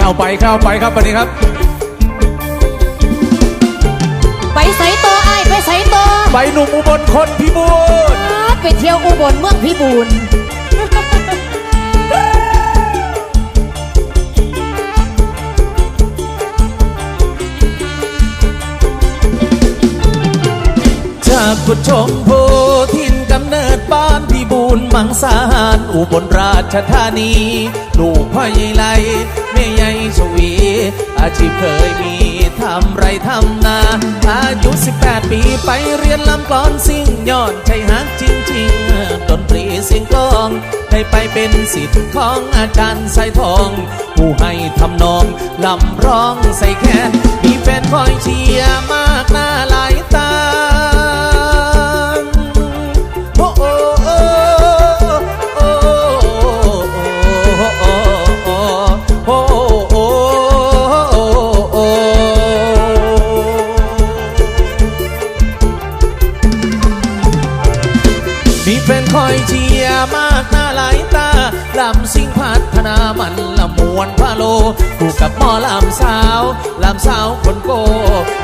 เอาไปเข้าไปครับวันนี้ครับ ไปใส่ตัวไอ้ายไปใส่ตัวไปหนุ่มอุบลคนพิบูลไปเที่ยวอุบลเมืองพิบูลจากกุดชมพูทินกำเนิดบ้านพิบูลมังสาหารอุบลราชธานี ลูกพ่อใหญ่ไรแม่ ใหญ่ชวี อาชีพเคยมีทำไรทำนา อายุ 18 ปีไปเรียนลำกลอนสิ่งยอดใจฮักจริงๆดนตรีเสียงกลองได้ไปเป็นสิทธิ์ของอาจารย์สายทอง ผู้ให้ทำนองลำร้องใส่แค้นมีแฟนคอยชี นคอยเชียร์มากหน้าหลายตาลำสิงพัฒนามันละมวนพาโลคู่กับหมอลำสาวลำสาวคนโก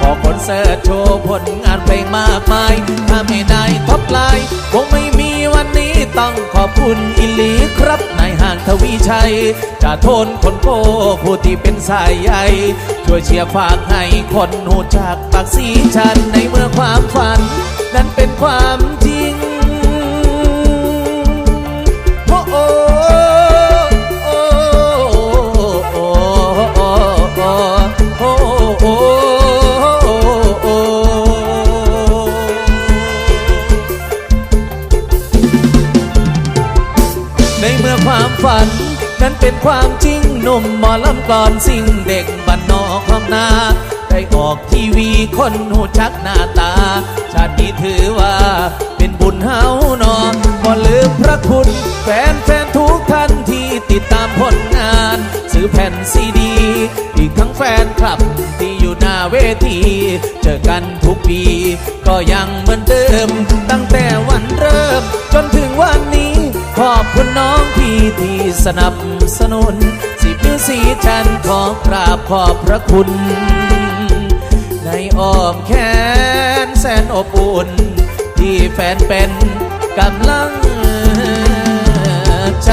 ออกคนเสิร์ตโชว์ผลงานเพลงมากมาย ถ้าไม่ได้ท็อปไลน์คงไม่มีวันนี้ต้องขอบคุณอิลีครับนายห่างทวีชัยจะทนคนโกผู้ที่เป็นสายใหญ่ช่วยเชียร์ฝากให้คนหูจากปากสีชันในเมื่อความฝัน นั้นเป็นความจริง ในเมื่อความฝัน นั้นเป็นความจริงหนุ่มหมอลำกลอนสิ่งเด็กบ้านนอกของนาได้ออกทีวีคนหูชักหน้าตา ชาตินี้ถือว่าเป็นบุญเฮานอนก็ลืมพระคุณ แฟนแฟนทุกท่านที่ติดตามผลงาน ซื้อแผ่นซีดี อีกทั้งแฟนคลับที่อยู่หน้าเวที เจอกันทุกปี ก็ยังเหมือนเดิม ตั้งแต่วันเริ่ม จนถึงวันนี้ขอบคุณ ที่สนับสนุน สิบสีฉันขอกราบขอบพระคุณ ในอ้อมแขนแสนอบอุ่น ที่แฟนเป็นกำลังใจ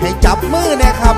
ให้จับมือนะครับ